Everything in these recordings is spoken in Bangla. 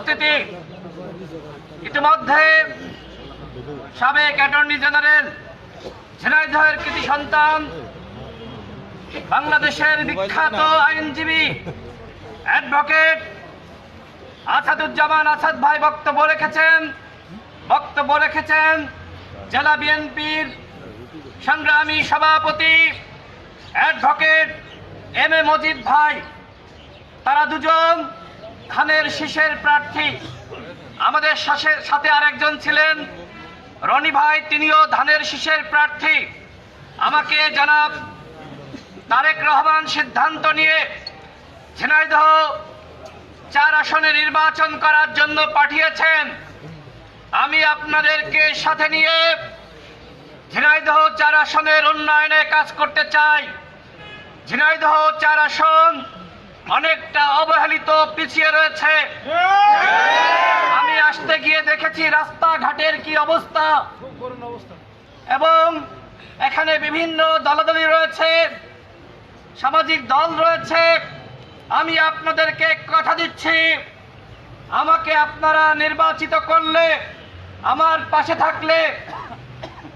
উপস্থিতি। ইতিমধ্যে সাবেক অ্যাটর্নি জেনারেল ঝিনাইদহের কৃতি সন্তান, বাংলাদেশের বিখ্যাত আইনজীবী অ্যাডভোকেট আসাদুজ্জামান আসাদ ভাই বক্তব্য রেখেছেন বক্তব্য রেখেছেন জেলা বিএনপির সংগ্রামী সভাপতি অ্যাডভোকেট এম এ মজিদ ভাই। তারা দুজন ধানের শীষের প্রার্থী। আমাদের সাথে আরেকজন ছিলেন। রনি ভাই, তিনিও ধানের শীষের প্রার্থী। আমাকে জানাব, তারেক রহমান সিদ্ধান্ত নিয়ে ঝিনাইদহ চার আসনে নির্বাচন করার জন্য পাঠিয়েছেন। আমি আপনাদেরকে সাথে নিয়ে ঝিনাইদহ চার আসনের উন্নয়নে কাজ করতে চাই। ঝিনাইদহ চার আসন অনেকটা অবহেলিত পিছিয়ে রয়েছে। আমি আসতে গিয়ে দেখেছি রাস্তাঘাটের কি অবস্থা। এবং এখানে বিভিন্ন দলাদলি রয়েছে, সামাজিক দল রয়েছে। আমি আপনাদেরকে কথা দিচ্ছি, আমাকে আপনারা নির্বাচিত করলে, আমার পাশে থাকলে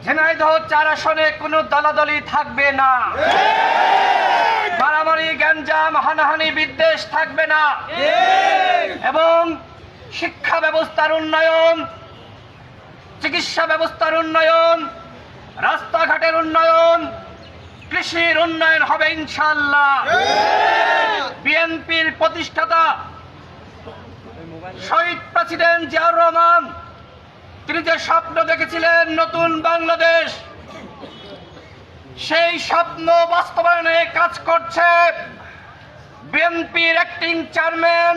ঝিনাইদহ চার আসনে কোনো দলাদলি থাকবে না। মারামারি গ্যাঞ্জাম হানাহানি বিদ্বেষ থাকবে না। এবং শিক্ষা ব্যবস্থার উন্নয়ন চিকিৎসা ব্যবস্থার উন্নয়ন রাস্তাঘাটের উন্নয়ন কৃষির উন্নয়ন হবে ইনশাল্লাহ বিএনপির প্রতিষ্ঠাতা শহীদ প্রেসিডেন্ট জিয়াউর রহমান তিনি যে স্বপ্ন দেখেছিলেন নতুন বাংলাদেশ সেই স্বপ্ন বাস্তবায়নে কাজ করছে বিএনপির অ্যাক্টিং চেয়ারম্যান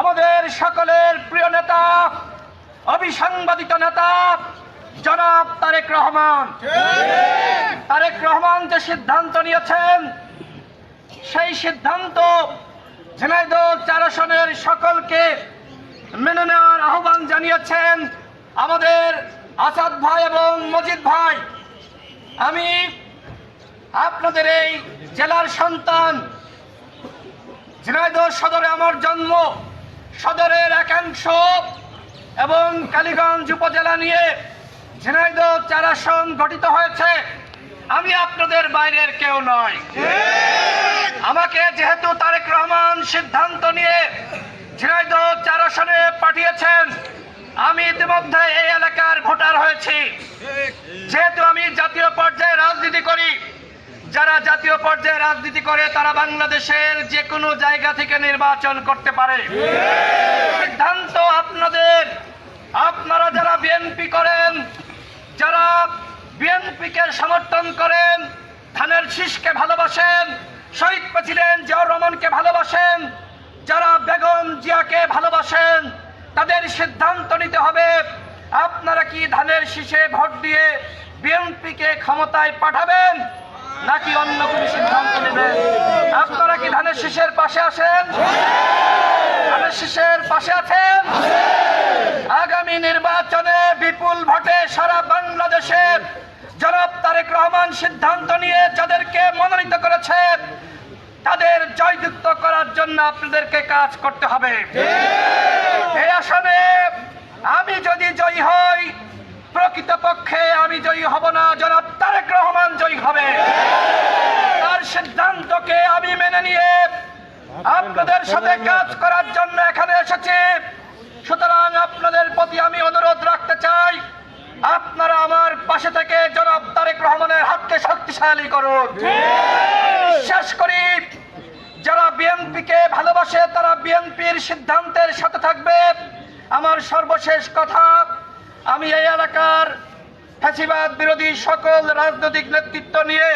আমাদের সকলের প্রিয় নেতা, অবিসংবাদিত নেতা, জনাব তারেক রহমান। তারেক রহমান যে সিদ্ধান্ত নিয়েছেন, সেই সিদ্ধান্ত ঝিনাইদহ চার আসনের সকলকে মেনে নেওয়ার আহ্বান জানিয়েছেন আমাদের আসাদ ভাই এবং মজিদ ভাই। আমি আপনাদের এই জেলার সন্তান, ঝিনাইদহ সদরে আমার জন্ম, সদরের একাংশ এবং কালীগঞ্জ উপজেলা নিয়ে ঝিনাইদহ চার আসন গঠিত হয়েছে। আমি আপনাদের বাইরের কেউ নয়। আমাকে যেহেতু তারেক রহমান সিদ্ধান্ত নিয়ে ঝিনাইদহ চার আসনে পাঠিয়েছেন, আমি ইতিমধ্যে এই এলাকার ভোটার হয়েছি। যেহেতু আমি জাতীয় পর্যায়ে রাজনীতি করি যারা জাতীয় পর্যায়ে রাজনীতি করে, তারা বাংলাদেশের যে কোনো জায়গা থেকে নির্বাচন করতে পারে। সিদ্ধান্ত আপনাদের। আপনারা যারা বিএনপি করেন, যারা বিএনপিকে সমর্থন করেন, ধানের শীষকে ভালোবাসেন, শহীদ প্রেসিডেন্ট জিয়াউর রহমানকে ভালোবাসেন, যারা বেগম জিয়াকে ভালোবাসেন, তাদের সিদ্ধান্ত নিতে হবে, আপনারা কি ধানের শীষে ভোট দিয়ে বিএনপিকে ক্ষমতায় পাঠাবেন? নাকি অন্য কোনো সিদ্ধান্ত নেবেন আপনারা কি ধানের শীষের পাশে আসেন ধানের শীষের পাশে আছেন? আগামী নির্বাচনে বিপুল ভোটে সারা বাংলাদেশের জনাব তারেক রহমান সিদ্ধান্ত নিয়ে যাদেরকে মনোনীত করেছে তাদের জয়যুক্ত করার জন্য আপনাদেরকে কাজ করতে হবে। এই আসনে আমি যদি জয়ী হই প্রকৃতপক্ষে আমি জয়ী হব না, জনাব তারেক রহমান জয়ী হবে। তার সিদ্ধান্তকে আমি মেনে নিয়ে আপনাদের সাথে কাজ করার জন্য এখানে এসেছি। সুতরাং আপনাদের প্রতি আমি অনুরোধ রাখতে চাই, আপনারা আমার পাশে থেকে জনাব তারেক রহমানের হাতকে শক্তিশালী করুন। বিশ্বাস করি। যারা বিএনপিকে ভালোবাসে, তারা বিএনপির সিদ্ধান্তের সাথে থাকবে। আমার সর্বশেষ কথা, আমি এই এলাকার ফ্যাসিবাদ বিরোধী সকল রাজনৈতিক নেতৃত্ব নিয়ে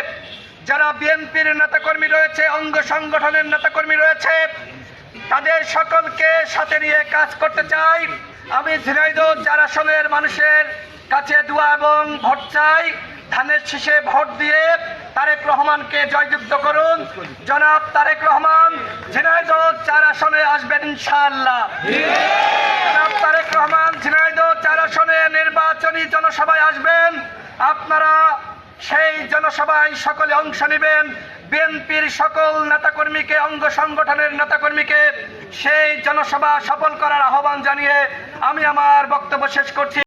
যারা বিএনপির নেতাকর্মী রয়েছে, অঙ্গ সংগঠনের নেতাকর্মী রয়েছে, তাদের সকলকে সাথে নিয়ে কাজ করতে চাই। আমি ঝিনাইদহ চার আসনের মানুষের কাছে দোয়া এবং ভোট চাই, ধানের শীষে ভোট দিয়ে তারেক রহমানকে জয়যুক্ত করুন। জনাব তারেক রহমান, ঝিনাইদহ চার আসনে আসবেন ইনশাআল্লাহ জনাব তারেক রহমান ঝিনাইদহ চার আসনে নির্বাচনী জনসভায় আসবেন, আপনারা সেই জনসভায় সকলে অংশ নেবেন। বিএনপির সকল নেতাকর্মীকে, অঙ্গ সংগঠনের নেতাকর্মীকে সেই জনসভা সফল করার আহ্বান জানিয়ে আমি আমার বক্তব্য শেষ করছি।